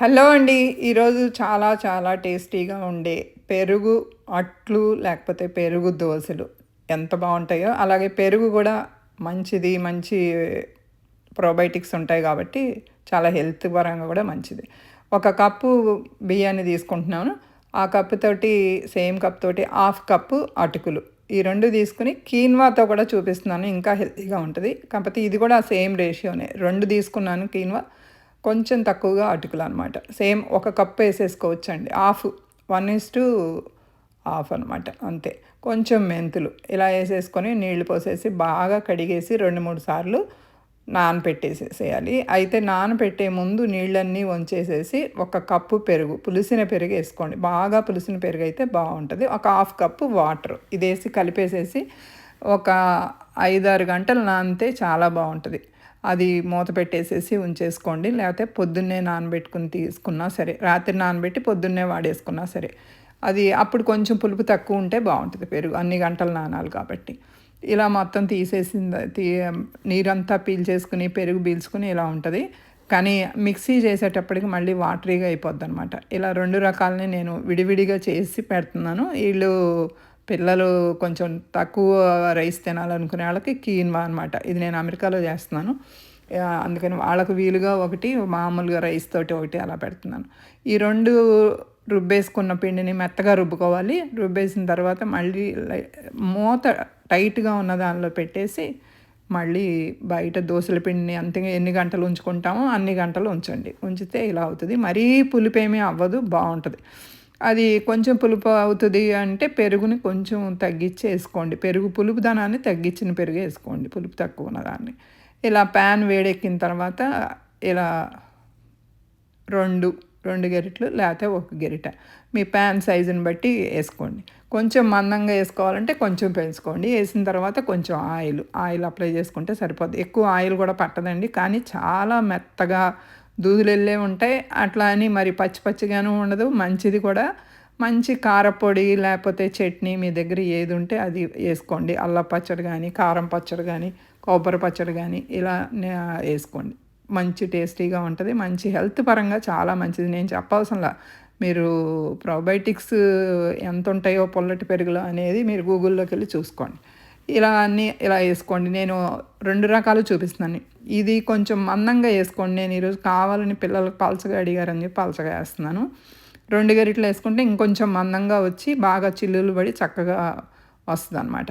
Hello అండి. ఈరోజు చాలా చాలా టేస్టీగా ఉండే పెరుగు అట్లు లేకపోతే పెరుగు దోశలు ఎంత బాగుంటాయో అలాగే పెరుగు కూడా మంచిది మంచి ప్రోబయోటిక్స్ ఉంటాయి కాబట్టి చాలా హెల్త్ పరంగా కూడా మంచిది. ఒక కప్పు బియ్యాన్ని తీసుకుంటున్నాను. ఆ కప్పు తోటి సేమ్ కప్ తోటి హాఫ్ కప్పు అటుకులు. ఈ రెండు తీసుకుని కీన్వాతో కూడా చూపిస్తున్నాను. ఇంకా హెల్తీగా ఉంటుంది. కాకపోతే ఇది కూడా సేమ్ రేషియోనే. రెండు తీసుకున్నాను కీన్వా. కొంచెం తక్కువగా అటుకులు అనమాట సేమ్ ఒక కప్పు వేసేసుకోవచ్చు అండి half one is to half అనమాట అంతే. కొంచెం మెంతులు ఇలా వేసేసుకొని నీళ్ళు పోసేసి బాగా కడిగేసి రెండు మూడు సార్లు నానపెట్టేసేసేయాలి అయితే నానపెట్టే ముందు నీళ్ళన్నీ వంచేసేసి ఒక కప్పు పెరుగు పులిసిన పెరుగు వేసుకోండి. బాగా పులిసిన పెరుగు అయితే బాగుంటుంది. ఒక హాఫ్ కప్పు వాటర్ ఇదేసి కలిపేసేసి ఒక ఐదారు గంటలు నానితే చాలా బాగుంటుంది. అది మూత పెట్టేసేసి ఉంచేసుకోండి. లేకపోతే పొద్దున్నే నానబెట్టుకుని తీసుకున్నా సరే రాత్రి నానబెట్టి పొద్దున్నే వాడేసుకున్నా సరే అది అప్పుడు కొంచెం పులుపు తక్కువ ఉంటే బాగుంటుంది పెరుగు. అన్ని గంటలు నానాలి కాబట్టి. ఇలా మొత్తం తీసేసింది తీ నీరంతా పీల్చేసుకుని పెరుగు పీల్చుకుని ఇలా ఉంటుంది. కానీ మిక్సీ చేసేటప్పటికి మళ్ళీ వాటరీగా అయిపోద్ది అనమాట ఇలా రెండు రకాలని నేను విడివిడిగా చేసి పెడుతున్నాను. వీళ్ళు పిల్లలు కొంచెం తక్కువ రైస్ తినాలనుకునే వాళ్ళకి కీన్వా అనమాట ఇది నేను అమెరికాలో చేస్తున్నాను. అందుకని వాళ్ళకు వీలుగా ఒకటి మామూలుగా రైస్ తోటి ఒకటి అలా పెడుతున్నాను. ఈ రెండు రుబ్బేసుకున్న పిండిని మెత్తగా రుబ్బుకోవాలి. రుబ్బేసిన తర్వాత మళ్ళీ మూత టైట్గా ఉన్న దానిలో పెట్టేసి మళ్ళీ బయట దోశల పిండిని అంతే ఎన్ని గంటలు ఉంచుకుంటామో అన్ని గంటలు ఉంచండి. ఉంచితే ఇలా అవుతుంది. మరీ పులిపేమీ అవ్వదు బాగుంటుంది. అది కొంచెం పులుపు అవుతుంది అంటే పెరుగుని కొంచెం తగ్గించి వేసుకోండి. పెరుగు పులుపు ధనాన్ని తగ్గించిన పెరుగు వేసుకోండి. పులుపు తక్కువ ఉన్న దాన్ని. ఇలా ప్యాన్ వేడెక్కిన తర్వాత ఇలా రెండు రెండు గెరిట్లు లేకపోతే ఒక గెరిట. మీ ప్యాన్ సైజుని బట్టి వేసుకోండి. కొంచెం మందంగా వేసుకోవాలంటే కొంచెం పెంచుకోండి. వేసిన తర్వాత కొంచెం ఆయిల్ ఆయిల్ అప్లై చేసుకుంటే సరిపోద్ది. ఎక్కువ ఆయిల్ కూడా పట్టదండి. కానీ చాలా మెత్తగా దూదులు వెళ్ళే ఉంటాయి. అట్లా అని మరి పచ్చి పచ్చిగాను ఉండదు. మంచిది కూడా. మంచి కారపొడి లేకపోతే చట్నీ మీ దగ్గర ఏది ఉంటే అది వేసుకోండి. అల్లం పచ్చడి కానీ కారం పచ్చడి కానీ కొబ్బరి పచ్చడి కానీ ఇలా వేసుకోండి. మంచి టేస్టీగా ఉంటుంది. మంచి హెల్త్ పరంగా చాలా మంచిది. నేను చెప్పాల్సిన మీరు ప్రోబయోటిక్స్ ఎంత ఉంటాయో పొల్లటి పెరుగులో అనేది మీరు గూగుల్లోకి వెళ్ళి చూసుకోండి. ఇలా అన్ని ఇలా వేసుకోండి. నేను రెండు రకాలు చూపిస్తున్నాను. ఇది కొంచెం మందంగా వేసుకోండి. నేను ఈరోజు కావాలని పిల్లలకు పలచగా అడిగారని చెప్పి పలచగా వేస్తున్నాను. రెండు గరిటలు వేసుకుంటే ఇంకొంచెం మందంగా వచ్చి బాగా చిల్లులు పడి చక్కగా వస్తుంది అనమాట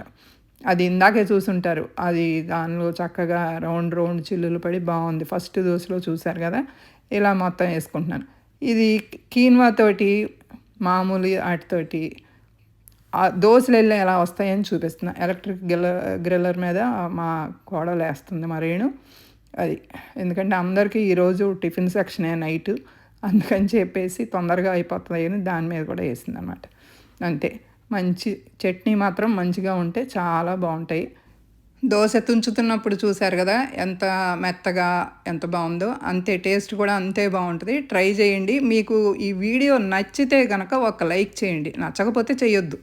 అది ఇందాకే చూసుంటారు. అది దానిలో చక్కగా రౌండ్ రౌండ్ చిల్లులు పడి బాగుంది. ఫస్ట్ దోశలో చూశారు కదా? ఇలా మొత్తం వేసుకుంటున్నాను. ఇది కీన్వా తోటి మామూలు వాటితోటి దోశలు వెళ్ళి ఎలా వస్తాయని చూపిస్తున్నా. ఎలక్ట్రిక్ గిల్ల గ్రిల్లర్ మీద మా కోడలు వేస్తుంది మా రేణు. అది ఎందుకంటే అందరికీ ఈరోజు టిఫిన్ సెక్షనే నైట్. అందుకని చెప్పేసి తొందరగా అయిపోతుంది అని దాని మీద కూడా వేసింది అనమాట అంతే. మంచి చట్నీ మాత్రం మంచిగా ఉంటే చాలా బాగుంటాయి. దోశ తుంచుతున్నప్పుడు చూశారు కదా ఎంత మెత్తగా ఎంత బాగుందో. అంతే టేస్ట్ కూడా అంతే బాగుంటుంది. ట్రై చేయండి. మీకు ఈ వీడియో నచ్చితే కనుక ఒక లైక్ చేయండి. నచ్చకపోతే చేయొద్దు